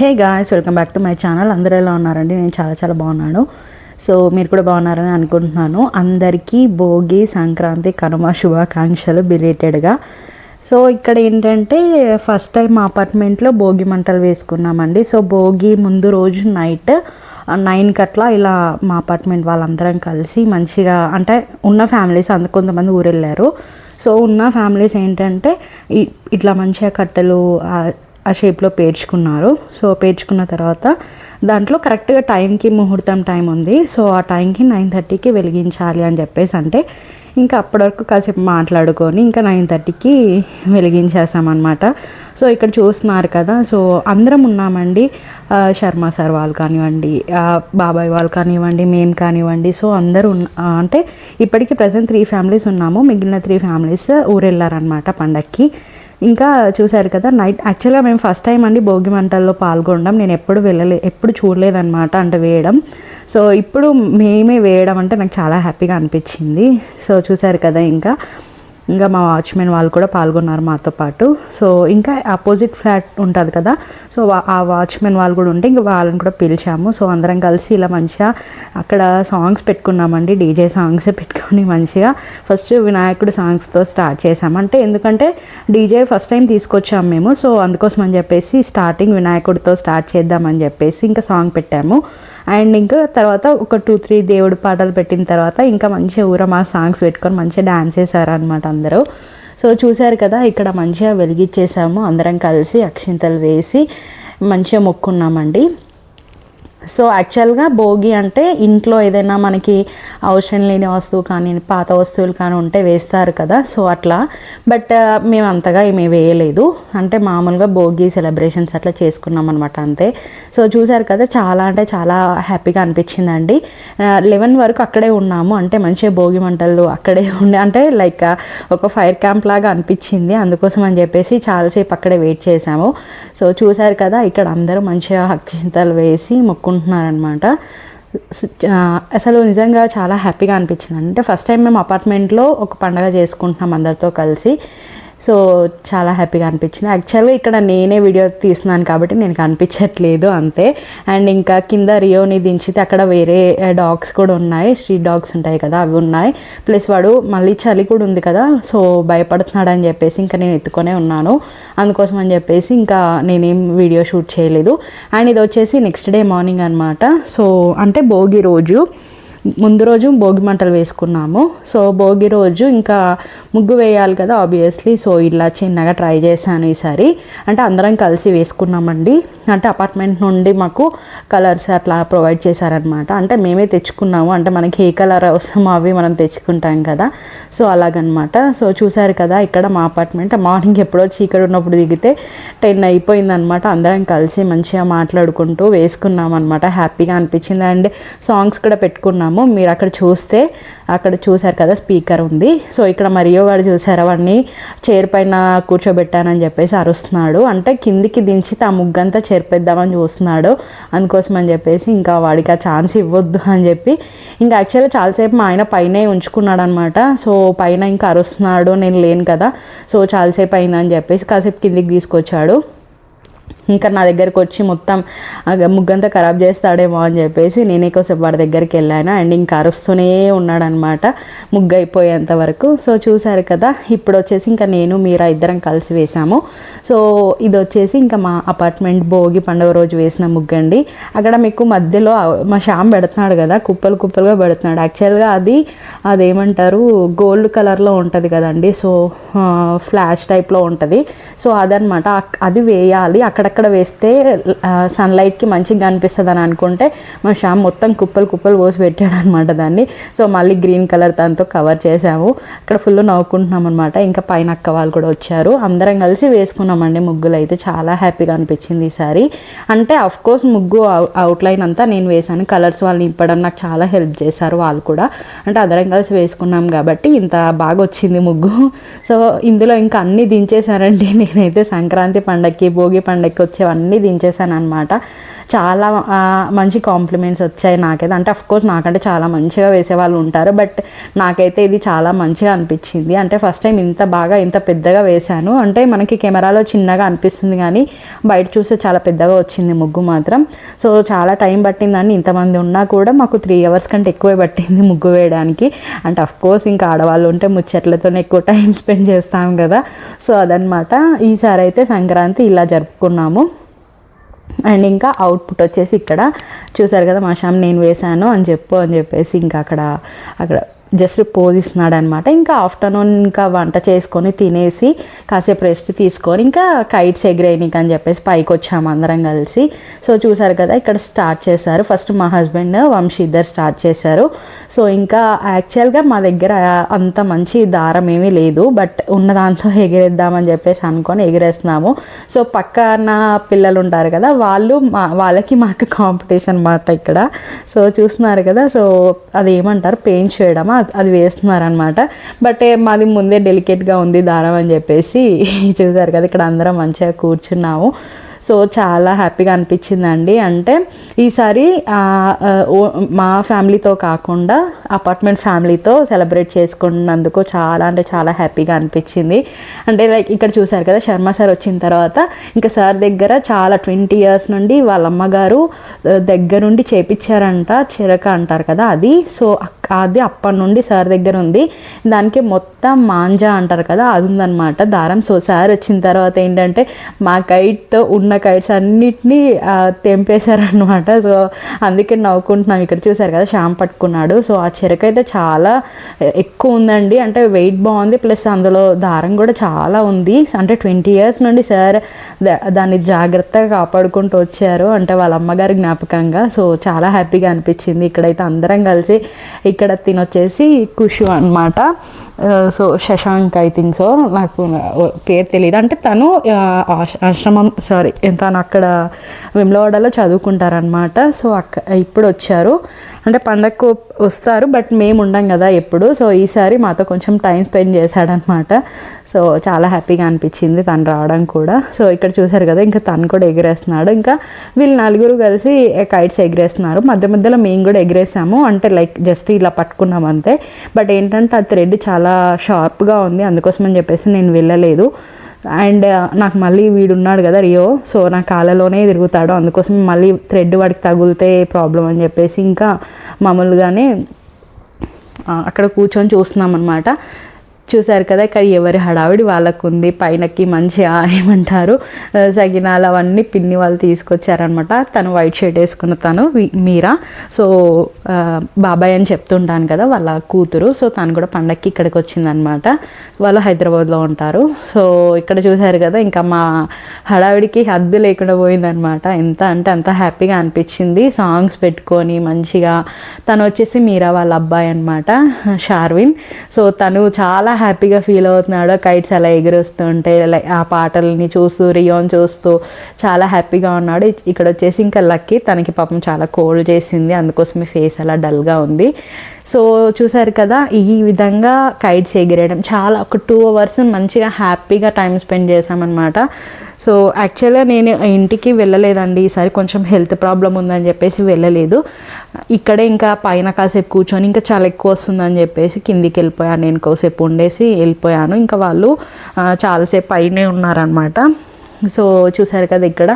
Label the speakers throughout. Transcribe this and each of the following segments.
Speaker 1: Hey guys welcome back to my channel. అందరూ ఎలా ఉన్నారండి? నేను చాలా చాలా బాగున్నాను. సో మీరు కూడా బాగున్నారని అనుకుంటున్నాను. అందరికీ భోగి సంక్రాంతి కనుమ శుభాకాంక్షలు బిలేటెడ్గా సో ఇక్కడ ఏంటంటే ఫస్ట్ టైం మా అపార్ట్మెంట్లో భోగి మంటలు వేసుకున్నామండి. సో భోగి ముందు రోజు నైట్ నైన్ కట్లా ఇలా మా అపార్ట్మెంట్ వాళ్ళందరం కలిసి మంచిగా అంటే ఉన్న ఫ్యామిలీస్ అంత కొంతమంది ఊరెళ్ళారు. సో ఉన్న ఫ్యామిలీస్ ఏంటంటే ఇట్లా మంచిగా కట్టెలు ఆ- షేప్లో పేర్చుకున్నారు. సో పేర్చుకున్న తర్వాత దాంట్లో కరెక్ట్గా టైంకి ముహూర్తం టైం ఉంది. సో ఆ టైంకి నైన్ థర్టీకి వెలిగించాలి అని చెప్పేసి అంటే ఇంకా అప్పటి వరకు కాసేపు మాట్లాడుకొని ఇంకా నైన్ థర్టీకి వెలిగించేసామన్నమాట సో ఇక్కడ చూస్తున్నారు కదా. సో అందరం ఉన్నామండి. శర్మ సార్ వాళ్ళు కానివ్వండి బాబాయ్ వాళ్ళు కానివ్వండి మేము కానివ్వండి. సో అందరూ అంటే ఇప్పటికీ ప్రజెంట్ త్రీ ఫ్యామిలీస్ ఉన్నాము. మిగిలిన త్రీ ఫ్యామిలీస్ ఊరెళ్ళారనమాట పండక్కి. ఇంకా చూశారు కదా నైట్ యాక్చువల్గా మేము ఫస్ట్ టైం అండి భోగి మంటల్లో పాల్గొనడం. నేను ఎప్పుడు వెళ్ళలే ఎప్పుడు చూడలేదన్నమాట అంటే వేయడం. సో ఇప్పుడు మేమే వేయడం అంటే నాకు చాలా హ్యాపీగా అనిపించింది. సో చూశారు కదా ఇంకా. ఇంకా మా వాచ్మెన్ వాళ్ళు కూడా పాల్గొన్నారు మాతో పాటు. సో ఇంకా ఆపోజిట్ ఫ్లాట్ ఉంటుంది కదా సో ఆ వాచ్మెన్ వాళ్ళు కూడా ఉంటే ఇంకా వాళ్ళని కూడా పిలిచాము. సో అందరం కలిసి ఇలా మంచిగా అక్కడ సాంగ్స్ పెట్టుకున్నామండి డీజే సాంగ్స్ పెట్టుకొని మంచిగా. ఫస్ట్ వినాయకుడు సాంగ్స్తో స్టార్ట్ చేసాము అంటే ఎందుకంటే డీజే ఫస్ట్ టైం తీసుకొచ్చాము మేము. సో అందుకోసం అని చెప్పేసి స్టార్టింగ్ వినాయకుడితో స్టార్ట్ చేద్దామని చెప్పేసి ఇంకా సాంగ్ పెట్టాము. అండ్ ఇంకా తర్వాత ఒక టూ త్రీ దేవుడి పాటలు పెట్టిన తర్వాత ఇంకా మంచిగా ఊర మా సాంగ్స్ పెట్టుకొని మంచిగా డ్యాన్స్ చేశారనమాట అందరూ. సో చూశారు కదా ఇక్కడ మంచిగా వెలిగించేసాము అందరం కలిసి అక్షింతలు వేసి మంచిగా మొక్కున్నామండి. సో యాక్చువల్గా భోగి అంటే ఇంట్లో ఏదైనా మనకి అవసరం లేని వస్తువు కానీ పాత వస్తువులు కానీ ఉంటే వేస్తారు కదా. సో అట్లా. బట్ uh, మేము అంతగా ఏమీ వేయలేదు. అంటే మామూలుగా భోగి సెలబ్రేషన్స్ అట్లా చేసుకున్నాం అనమాట అంతే. సో చూసారు కదా చాలా అంటే చాలా హ్యాపీగా అనిపించిందండి. Uh, లెవెన్ వరకు అక్కడే ఉన్నాము. అంటే మంచిగా భోగి మంటలు అక్కడే ఉండే అంటే లైక్ uh, ఒక ఫైర్ క్యాంప్ లాగా అనిపించింది. అందుకోసం అని చెప్పేసి చాలాసేపు అక్కడే వెయిట్ చేసాము. సో చూసారు కదా ఇక్కడ అందరూ మంచిగా అక్షింతలు వేసి మొక్కు అనుకుంటున్నారనమాట. అసలు నిజంగా చాలా హ్యాపీగా అనిపించింది. అంటే ఫస్ట్ టైం మేము అపార్ట్మెంట్లో ఒక పండగ చేసుకుంటున్నాం అందరితో కలిసి. సో చాలా హ్యాపీగా అనిపించింది. యాక్చువల్గా ఇక్కడ నేనే వీడియో తీస్తున్నాను కాబట్టి నేను కనిపించట్లేదు అంతే. అండ్ ఇంకా కింద రియోని దించితే అక్కడ వేరే డాగ్స్ కూడా ఉన్నాయి. స్ట్రీట్ డాగ్స్ ఉంటాయి కదా అవి ఉన్నాయి. ప్లస్ వాడు మళ్ళీ చలి కూడా ఉంది కదా సో భయపడుతున్నాడు అని చెప్పేసి ఇంకా నేను ఎత్తుకొనే ఉన్నాను. అందుకోసం అని చెప్పేసి ఇంకా నేనేం వీడియో షూట్ చేయలేదు. అండ్ ఇది వచ్చేసి నెక్స్ట్ డే మార్నింగ్ అనమాట సో అంటే భోగి రోజు. ముందు రోజు భోగి మంటలు వేసుకున్నాము. సో భోగి రోజు ఇంకా ముగ్గు వేయాలి కదా ఆబ్వియస్లీ సో ఇలా చిన్నగా ట్రై చేశాను ఈసారి. అంటే అందరం కలిసి వేసుకున్నామండి. అంటే అపార్ట్మెంట్ నుండి మాకు కలర్స్ అట్లా ప్రొవైడ్ చేశారనమాట అంటే మేమే తెచ్చుకున్నాము. అంటే మనకి ఏ కలర్ అవసరమో అవి మనం తెచ్చుకుంటాం కదా. సో అలాగనమాట సో చూసారు కదా ఇక్కడ మా అపార్ట్మెంట్. మార్నింగ్ ఎప్పుడో చీకటి ఉన్నప్పుడు దిగితే టెన్ అయిపోయిందనమాట అందరం కలిసి మంచిగా మాట్లాడుకుంటూ వేసుకున్నాం అనమాట హ్యాపీగా అనిపించింది. అండ్ సాంగ్స్ కూడా పెట్టుకున్నాము. మీరు అక్కడ చూస్తే అక్కడ చూశారు కదా స్పీకర్ ఉంది. సో ఇక్కడ మరియో గారు చూసారు అవన్నీ చైర్ పైన కూర్చోబెట్టానని చెప్పేసి అరుస్తున్నాడు. అంటే కిందికి దించి తా ముగ్గంతా చేర్పేద్దామని చూస్తున్నాడు. అందుకోసం అని చెప్పేసి ఇంకా వాడికి ఆ ఛాన్స్ ఇవ్వద్దు అని చెప్పి. ఇంకా యాక్చువల్గా చాలాసేపు మా ఆయన పైనే ఉంచుకున్నాడు అనమాట సో పైన ఇంకా అరుస్తున్నాడు నేను లేను కదా. సో చాలాసేపు అయిందని చెప్పేసి కాసేపు కిందికి తీసుకొచ్చాడు. ఇంకా నా దగ్గరకు వచ్చి మొత్తం ముగ్గంతా ఖరాబ్ చేస్తాడేమో అని చెప్పేసి నేనే కోసేపు వాడి దగ్గరికి వెళ్ళాను. అండ్ ఇంకా అరుస్తూనే ఉన్నాడనమాట ముగ్గు అయిపోయేంత వరకు. సో చూసారు కదా ఇప్పుడు వచ్చేసి ఇంకా నేను మీరా ఇద్దరం కలిసి వేసాము సో ఇది వచ్చేసి ఇంకా మా అపార్ట్మెంట్ భోగి పండుగ రోజు వేసిన ముగ్గండి. అక్కడ మీకు మధ్యలో మా శ్యామ్ పెడుతున్నాడు కదా కుప్పలు కుప్పలుగా పెడుతున్నాడు. యాక్చువల్గా అది అదేమంటారు గోల్డ్ కలర్లో ఉంటుంది కదండి. సో ఫ్లాష్ టైప్లో ఉంటుంది. సో అదనమాట అది వేయాలి. అక్కడక్కడ అక్కడ వేస్తే సన్లైట్కి మంచిగా కనిపిస్తుంది అని అనుకుంటే మా శ్యామ్ మొత్తం కుప్పలు కుప్పలు పోసి పెట్టాడు అనమాట దాన్ని. సో మళ్ళీ గ్రీన్ కలర్ దాంతో కవర్ చేసాము అక్కడ ఫుల్ నవ్వుకుంటున్నాం అనమాట ఇంకా పైన అక్క వాళ్ళు కూడా వచ్చారు. అందరం కలిసి వేసుకున్నామండి ముగ్గులు అయితే. చాలా హ్యాపీగా అనిపించింది ఈసారి అంటే అఫ్ కోర్స్ ముగ్గు అవుట్లైన్ అంతా నేను వేశాను. కలర్స్ వాళ్ళు నింపడం నాకు చాలా హెల్ప్ చేశారు వాళ్ళు కూడా. అంటే అందరం కలిసి వేసుకున్నాం కాబట్టి ఇంత బాగా వచ్చింది ముగ్గు. సో ఇందులో ఇంకా అన్నీ దించేశారండి. నేనైతే సంక్రాంతి పండగకి భోగి పండగకి వచ్చేవన్నీ దించేసాను అనమాట చాలా మంచి కాంప్లిమెంట్స్ వచ్చాయి నాకైతే. అంటే అఫ్కోర్స్ నాకంటే చాలా మంచిగా వేసేవాళ్ళు ఉంటారు. బట్ నాకైతే ఇది చాలా మంచిగా అనిపించింది. అంటే ఫస్ట్ టైం ఇంత బాగా ఇంత పెద్దగా వేశాను. అంటే మనకి కెమెరాలో చిన్నగా అనిపిస్తుంది కానీ బయట చూస్తే చాలా పెద్దగా వచ్చింది ముగ్గు మాత్రం. సో చాలా టైం పట్టిందండి. ఇంతమంది ఉన్నా కూడా మాకు త్రీ అవర్స్ కంటే ఎక్కువే పట్టింది ముగ్గు వేయడానికి. అంటే అఫ్ కోర్స్ ఇంకా ఆడవాళ్ళు ఉంటే ముచ్చట్లతోనే ఎక్కువ టైం స్పెండ్ చేస్తాం కదా. సో అదనమాట ఈసారి అయితే సంక్రాంతి ఇలా జరుపుకున్నాము. అండ్ ఇంకా అవుట్పుట్ వచ్చేసి ఇక్కడ చూసారు కదా మా షామ్ నేను వేశాను అని చెప్పు అని చెప్పేసి ఇంకా అక్కడ అక్కడ జస్ట్ పోజ్ ఇస్తున్నాడు అనమాట ఇంకా ఆఫ్టర్నూన్ ఇంకా వంట చేసుకొని తినేసి కాసేపు రెస్ట్ తీసుకొని ఇంకా కైట్స్ ఎగిరేయనికి అని చెప్పేసి పైకి వచ్చాము అందరం కలిసి. సో చూసారు కదా ఇక్కడ స్టార్ట్ చేశారు. ఫస్ట్ మా హస్బెండ్ వంశీ ఇద్దరు స్టార్ట్ చేశారు. సో ఇంకా యాక్చువల్గా మా దగ్గర అంత మంచి దారం ఏమీ లేదు. బట్ ఉన్న దాంతో ఎగిరేద్దామని చెప్పేసి అనుకొని ఎగిరేస్తున్నాము. సో పక్కన పిల్లలు ఉంటారు కదా వాళ్ళు మా వాళ్ళకి మాకు కాంపిటీషన్ అన్నమాట ఇక్కడ. సో చూస్తున్నారు కదా సో అది ఏమంటారు పెయింట్ చేయడమా అది- వేస్తున్నారనమాట వేస్తున్నారు అనమాట బట్ మాది ముందే డెలికేట్గా ఉంది దారం అని చెప్పేసి చూసారు కదా ఇక్కడ అందరం మంచిగా కూర్చున్నాము. సో చాలా హ్యాపీగా అనిపించిందండి. అంటే ఈసారి ఓ- మా ఫ్యామిలీతో కాకుండా అపార్ట్మెంట్ ఫ్యామిలీతో సెలబ్రేట్ చేసుకున్నందుకు చాలా అంటే చాలా హ్యాపీగా అనిపించింది. అంటే లైక్ ఇక్కడ చూసారు కదా శర్మ సార్ వచ్చిన తర్వాత ఇంకా సార్ దగ్గర చాలా ట్వంటీ ఇయర్స్ నుండి వాళ్ళ అమ్మగారు దగ్గరుండి చేపించారంట చిరక అంటారు కదా అది. సో అది అప్పటి నుండి సార్ దగ్గర ఉంది. దానికి మొత్తం మాంజా అంటారు కదా అది ఉందన్నమాట. దారం. సో సార్ వచ్చిన తర్వాత ఏంటంటే మా కైట్తో ఉన్న కైట్స్ అన్నిటినీ తెంపేశారనమాట సో అందుకే నవ్వుకుంటున్నాం. ఇక్కడ చూసారు కదా షాం పట్టుకున్నాడు. సో ఆ చెరక అయితే చాలా ఎక్కువ ఉందండి. అంటే వెయిట్ బాగుంది. ప్లస్ అందులో దారం కూడా చాలా ఉంది. అంటే ట్వంటీ ఇయర్స్ నుండి సార్ దా- దాన్ని జాగ్రత్తగా కాపాడుకుంటూ వచ్చారు. అంటే వాళ్ళ అమ్మగారి జ్ఞాపకంగా. సో చాలా హ్యాపీగా అనిపించింది. ఇక్కడైతే అందరం కలిసి ఇక్కడ తినొచ్చేసి కుషు అనమాట so Shashank I think so నాకు పేరు తెలియదు అంటే తను ఆశ- ఆశ్రమం సారీ తను అక్కడ విమ్లవాడలో చదువుకుంటారనమాట సో అక్క ఇప్పుడు వచ్చారు. అంటే పండగకు వస్తారు బట్ మేము ఉండం కదా ఎప్పుడు. సో ఈసారి మాతో కొంచెం టైం స్పెండ్ చేశాడనమాట సో చాలా హ్యాపీగా అనిపించింది తను రావడం కూడా. సో ఇక్కడ చూసారు కదా ఇంకా తను కూడా ఎగిరేస్తున్నాడు. ఇంకా వీళ్ళు నలుగురు కలిసి కైట్స్ ఎగిరేస్తున్నారు. మధ్య మధ్యలో మేము కూడా ఎగిరేసాము. అంటే లైక్ జస్ట్ ఇలా పట్టుకున్నాం అంతే. బట్ ఏంటంటే ఆ థ్రెడ్ చాలా షార్ప్గా ఉంది. అందుకోసమని చెప్పేసి నేను వెళ్ళలేదు. అండ్ uh, నాకు మళ్ళీ వీడున్నాడు కదా రియో సో నా కాళ్ళలోనే తిరుగుతాడు. అందుకోసం మళ్ళీ థ్రెడ్ వాడికి తగిలితే ప్రాబ్లం అని చెప్పేసి ఇంకా మామూలుగానే అక్కడ కూర్చొని చూస్తున్నాం అనమాట చూసారు కదా ఇక్కడ ఎవరి హడావిడి వాళ్ళకుంది పైనకి మంచిగా ఏమంటారు సగినాలు అవన్నీ పిన్ని వాళ్ళు తీసుకొచ్చారనమాట తను వైట్ షర్ట్ వేసుకున్న తను మీరా. సో బాబాయ్ అని చెప్తుంటాను కదా వాళ్ళ కూతురు. సో తను కూడా పండక్కి ఇక్కడికి వచ్చిందనమాట వాళ్ళు హైదరాబాద్లో ఉంటారు. సో ఇక్కడ చూసారు కదా ఇంకా మా హడావిడికి హద్దు లేకుండా పోయిందనమాట ఎంత అంటే అంత హ్యాపీగా అనిపించింది. సాంగ్స్ పెట్టుకొని మంచిగా తను వచ్చేసి మీరా వాళ్ళ అబ్బాయి అనమాట షార్విన్. సో తను చాలా హ్యాపీగా ఫీల్ అవుతున్నాడు కైట్స్ అలా ఎగురొస్తుంటే లైక్ ఆ పాటల్ని చూస్తూ రియోన్ చూస్తూ చాలా హ్యాపీగా ఉన్నాడు. ఇక్కడ వచ్చేసి ఇంకా లక్కీ తనకి పాపం చాలా కోల్డ్ చేసింది. అందుకోసమే ఫేస్ అలా డల్గా ఉంది. సో చూసారు కదా ఈ విధంగా కైట్స్ ఎగిరేయడం చాలా ఒక టూ అవర్స్ మంచిగా హ్యాపీగా టైం స్పెండ్ చేసామన్నమాట సో యాక్చువల్గా నేను ఇంటికి వెళ్ళలేదండి. ఈసారి కొంచెం హెల్త్ ప్రాబ్లం ఉందని చెప్పేసి వెళ్ళలేదు. ఇక్కడే ఇంకా పైన కాసేపు కూర్చొని ఇంకా చాలా ఎక్కువ వస్తుందని చెప్పేసి కిందికి వెళ్ళిపోయాను. నేను కాసేపు ఉండేసి వెళ్ళిపోయాను. ఇంకా వాళ్ళు చాలాసేపు పైనే ఉన్నారనమాట సో చూసారు కదా ఇక్కడ.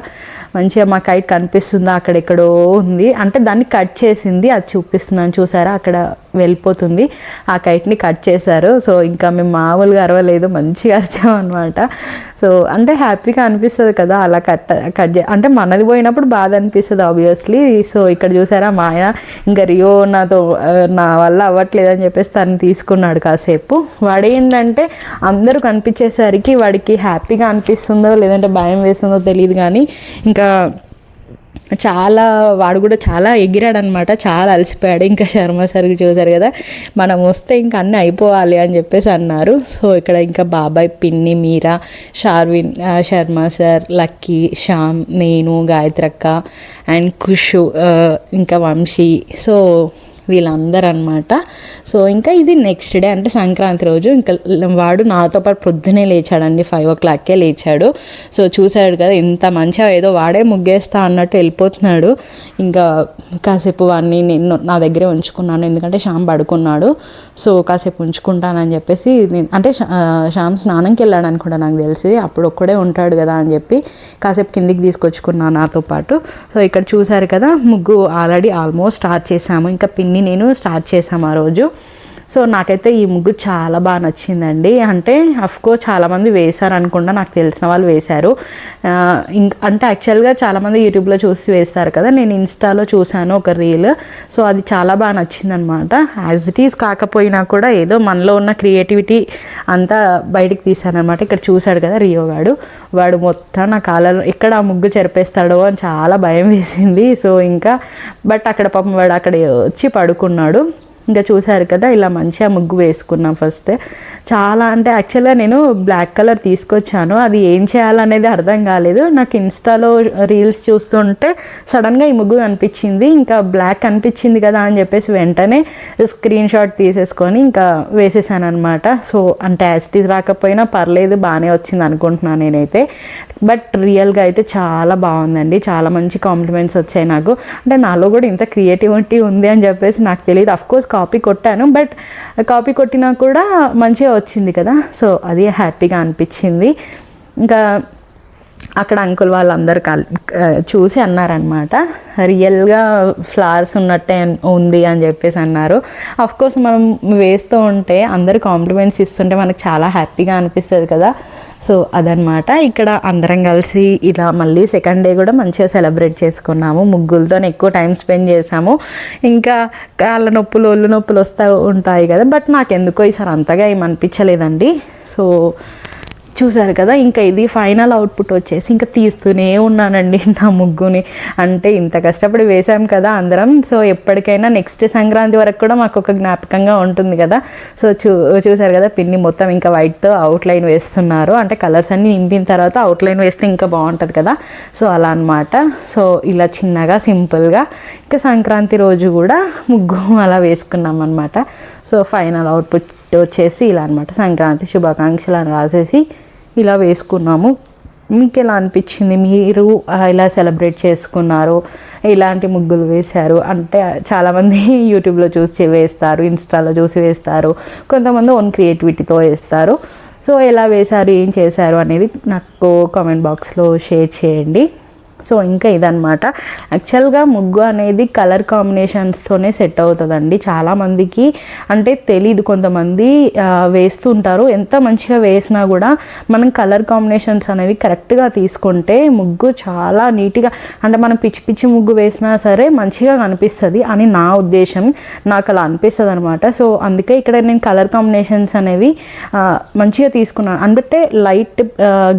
Speaker 1: మంచిగా మా కైట్ కనిపిస్తుందా? అక్కడెక్కడో ఉంది. అంటే దాన్ని కట్ చేసింది. అది చూపిస్తున్నాను చూసారా? అక్కడ వెళ్ళిపోతుంది. ఆ కైట్ని కట్ చేశారు. సో ఇంకా మేము మామూలుగా అరవలేదు. మంచిగా అరిచామన్నమాట. సో అంటే హ్యాపీగా అనిపిస్తుంది కదా అలా కట్ కట్ అంటే మనది పోయినప్పుడు బాధ అనిపిస్తుంది ఆబ్వియస్లీ సో ఇక్కడ చూసారా మా ఆయన ఇంకా రియో నాతో నా వల్ల అవ్వట్లేదు అని చెప్పేసి తను తీసుకున్నాడు కాసేపు. వాడు ఏంటంటే అందరూ కనిపించేసరికి వాడికి హ్యాపీగా అనిపిస్తుందో లేదంటే భయం వేస్తుందో తెలియదు కానీ ఇంకా చాలా వాడు కూడా చాలా ఎగిరాడనమాట చాలా అలసిపోయాడు. ఇంకా శర్మ సార్ చూశారు కదా మనం వస్తే ఇంకా అన్నీ అయిపోవాలి అని చెప్పేసి అన్నారు. సో ఇక్కడ ఇంకా బాబాయ్ పిన్ని మీరా షార్విన్ శర్మ సార్ లక్కీ శ్యామ్ నేను గాయత్రక్క అండ్ కుషు ఇంకా వంశీ. సో వీళ్ళందరూ అనమాట సో ఇంకా ఇది నెక్స్ట్ డే అంటే సంక్రాంతి రోజు. ఇంకా వాడు నాతో పాటు పొద్దునే లేచాడండి ఫైవ్ ఓ క్లాక్కే లేచాడు. సో చూశాడు కదా ఇంత మంచిగా ఏదో వాడే ముగ్గేస్తా అన్నట్టు వెళ్ళిపోతున్నాడు. ఇంకా కాసేపు వాడిని నేను నా దగ్గరే ఉంచుకున్నాను. ఎందుకంటే శ్యామ్ పడుకున్నాడు. సో కాసేపు ఉంచుకుంటానని చెప్పేసి నేను అంటే శ్యామ్ స్నానంకి వెళ్ళాడు అనుకుంటా నాకు తెలిసి అప్పుడు ఒక్కడే ఉంటాడు కదా అని చెప్పి కాసేపు కిందికి తీసుకొచ్చుకున్నాను నాతో పాటు. సో ఇక్కడ చూసారు కదా ముగ్గు ఆల్రెడీ ఆల్మోస్ట్ స్టార్ట్ చేసాము ఇంకా పిన్ని నేను స్టార్ట్ చేసాము ఆ రోజు. సో నాకైతే ఈ ముగ్గు చాలా బాగా నచ్చిందండి. అంటే అఫ్కోర్స్ చాలామంది వేశారు అనుకుంటా నాకు తెలిసిన వాళ్ళు వేశారు. అంటే యాక్చువల్గా చాలామంది యూట్యూబ్లో చూసి వేస్తారు కదా నేను ఇన్స్టాలో చూశాను ఒక రీల్. సో అది చాలా బాగా నచ్చిందనమాట. యాజ్ ఇట్ ఈస్ కాకపోయినా కూడా ఏదో మనలో ఉన్న క్రియేటివిటీ అంతా బయటికి తీశానమాట ఇక్కడ చూశాడు కదా రియో గాడు. వాడు మొత్తం నా కాళ్ళలో ఎక్కడ ఆ ముగ్గు చెరిపేస్తాడో అని చాలా భయం వేసింది. సో ఇంకా బట్ అక్కడ పాపం వాడు అక్కడ వచ్చి పడుకున్నాడు. ఇంకా చూసారు కదా ఇలా మంచిగా ముగ్గు వేసుకున్నాం ఫస్ట్ చాలా అంటే యాక్చువల్గా నేను బ్లాక్ కలర్ తీసుకొచ్చాను. అది ఏం చేయాలనేది అర్థం కాలేదు. నాకు ఇన్స్టాలో రీల్స్ చూస్తుంటే సడన్గా ఈ ముగ్గు కనిపించింది. ఇంకా బ్లాక్ కనిపించింది కదా అని చెప్పేసి వెంటనే స్క్రీన్ షాట్ తీసేసుకొని ఇంకా వేసేసాను అనమాట సో అంటే యాసిటీస్ రాకపోయినా పర్లేదు బాగానే వచ్చింది అనుకుంటున్నాను నేనైతే. బట్ రియల్గా అయితే చాలా బాగుందండి. చాలా మంచి కాంప్లిమెంట్స్ వచ్చాయి నాకు. అంటే నాలో కూడా ఇంత క్రియేటివిటీ ఉంది అని చెప్పేసి నాకు తెలియదు. అఫ్కోర్స్ కాపీ కొట్టాను. బట్ కాపీ కొట్టినా కూడా మంచిగా వచ్చింది కదా. సో అది హ్యాపీగా అనిపించింది. ఇంకా అక్కడ అంకుల్ వాళ్ళందరూ కల్ చూసి అన్నారనమాట రియల్గా ఫ్లవర్స్ ఉన్నట్టే ఉంది అని చెప్పేసి అన్నారు. కోర్స్ మనం వేస్తూ ఉంటే అందరు కాంప్లిమెంట్స్ ఇస్తుంటే మనకు చాలా హ్యాపీగా అనిపిస్తుంది కదా. సో అదనమాట ఇక్కడ అందరం కలిసి ఇలా మళ్ళీ సెకండ్ డే కూడా మంచిగా సెలబ్రేట్ చేసుకున్నాము. ముగ్గులతో ఎక్కువ టైం స్పెండ్ చేసాము ఇంకా కాళ్ళ నొప్పులు ఒళ్ళు నొప్పులు వస్తూ ఉంటాయి కదా. బట్ నాకు ఎందుకో ఈసారి అంతగా ఏం అనిపించలేదండి. సో చూసారు కదా ఇంకా ఇది ఫైనల్ అవుట్పుట్ వచ్చేసి ఇంకా తీస్తూనే ఉన్నానండి నా ముగ్గుని. అంటే ఇంత కష్టపడి వేసాం కదా అందరం సో ఎప్పటికైనా నెక్స్ట్ సంక్రాంతి వరకు కూడా మాకు ఒక జ్ఞాపకంగా ఉంటుంది కదా. సో చూ చూసారు కదా పిన్ని మొత్తం ఇంకా వైట్తో అవుట్లైన్ వేస్తున్నారు. అంటే కలర్స్ అన్నీ నింపిన తర్వాత అవుట్లైన్ వేస్తే ఇంకా బాగుంటుంది కదా. సో అలా అన్నమాట. సో ఇలా చిన్నగా సింపుల్గా ఇంకా సంక్రాంతి రోజు కూడా ముగ్గు అలా వేసుకున్నాం అనమాట సో ఫైనల్ అవుట్పుట్ వచ్చేసి ఇలా అనమాట సంక్రాంతి శుభాకాంక్షలు అని రాసేసి ఇలా వేసుకున్నాము. మీకు ఎలా అనిపించింది? మీరు ఇలా సెలబ్రేట్ చేసుకున్నారు? ఇలాంటి ముగ్గులు వేశారు? అంటే చాలామంది యూట్యూబ్లో చూసి వేస్తారు ఇన్స్టాలో చూసి వేస్తారు కొంతమంది ఓన్ క్రియేటివిటీతో వేస్తారు. సో ఎలా వేశారు? ఏం చేశారు? అనేది నాకు కామెంట్ బాక్స్లో షేర్ చేయండి. సో ఇంకా ఇదనమాట యాక్చువల్గా ముగ్గు అనేది కలర్ కాంబినేషన్స్తోనే సెట్ అవుతుందండి. చాలామందికి అంటే తెలీదు కొంతమంది వేస్తుంటారు. ఎంత మంచిగా వేసినా కూడా మనం కలర్ కాంబినేషన్స్ అనేవి కరెక్ట్గా తీసుకుంటే ముగ్గు చాలా నీట్గా అంటే మనం పిచ్చి పిచ్చి ముగ్గు వేసినా సరే మంచిగా కనిపిస్తుంది అని నా ఉద్దేశం. నాకు అలా అనిపిస్తుంది అనమాట సో అందుకే ఇక్కడ నేను కలర్ కాంబినేషన్స్ అనేవి మంచిగా తీసుకున్నాను. అంటే light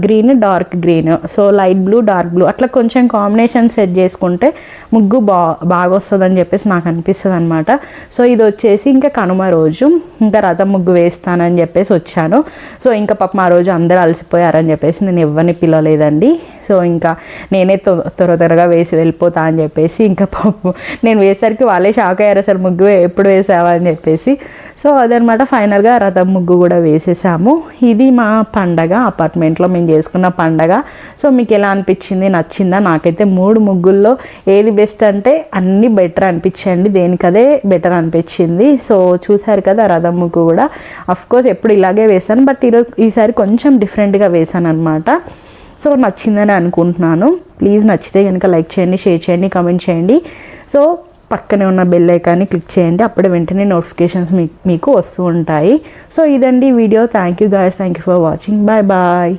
Speaker 1: green dark green so light blue dark blue అట్లా కొంచెం కొంచెం కాంబినేషన్ సెట్ చేసుకుంటే ముగ్గు బా బాగా వస్తుందని చెప్పేసి నాకు అనిపిస్తుంది అనమాట సో ఇది వచ్చేసి ఇంకా కనుమ రోజు. ఇంకా రథం ముగ్గు వేస్తానని చెప్పేసి వచ్చాను. సో ఇంకా పాపం ఆ రోజు అందరూ అలసిపోయారని చెప్పేసి నేను ఎవరిని పిలవలేదండి. సో ఇంకా నేనే త్వర త్వరగా వేసి వెళ్ళిపోతా అని చెప్పేసి ఇంకా పాపం నేను వేసరికి వాళ్ళే షాక్ అయ్యారు అసలు ముగ్గు ఎప్పుడు వేసావా? అని చెప్పేసి. సో అదనమాట ఫైనల్గా రథం ముగ్గు కూడా వేసేసాము. ఇది మా పండగ అపార్ట్మెంట్లో మేము చేసుకున్న పండగ. సో మీకు ఎలా అనిపించింది? నచ్చిందా? నాకైతే మూడు ముగ్గుల్లో ఏది బెస్ట్ అంటే అన్నీ బెటర్ అనిపించండి దేనికదే బెటర్ అనిపించింది. సో చూసారు కదా రథం ముగ్గు కూడా. అఫ్కోర్స్ ఎప్పుడు ఇలాగే వేసాను బట్ ఈరోజు ఈసారి కొంచెం డిఫరెంట్గా వేసాను అనమాట సో నచ్చిందని అనుకుంటున్నాను. ప్లీజ్ నచ్చితే కనుక లైక్ చేయండి షేర్ చేయండి కామెంట్ చేయండి. సో పక్కనే ఉన్న బెల్ ఐకాన్ని క్లిక్ చేయండి. అప్పుడే వెంటనే నోటిఫికేషన్స్ మీకు మీకు వస్తూ ఉంటాయి. సో ఇదండి video. Thank you guys thank you for watching bye bye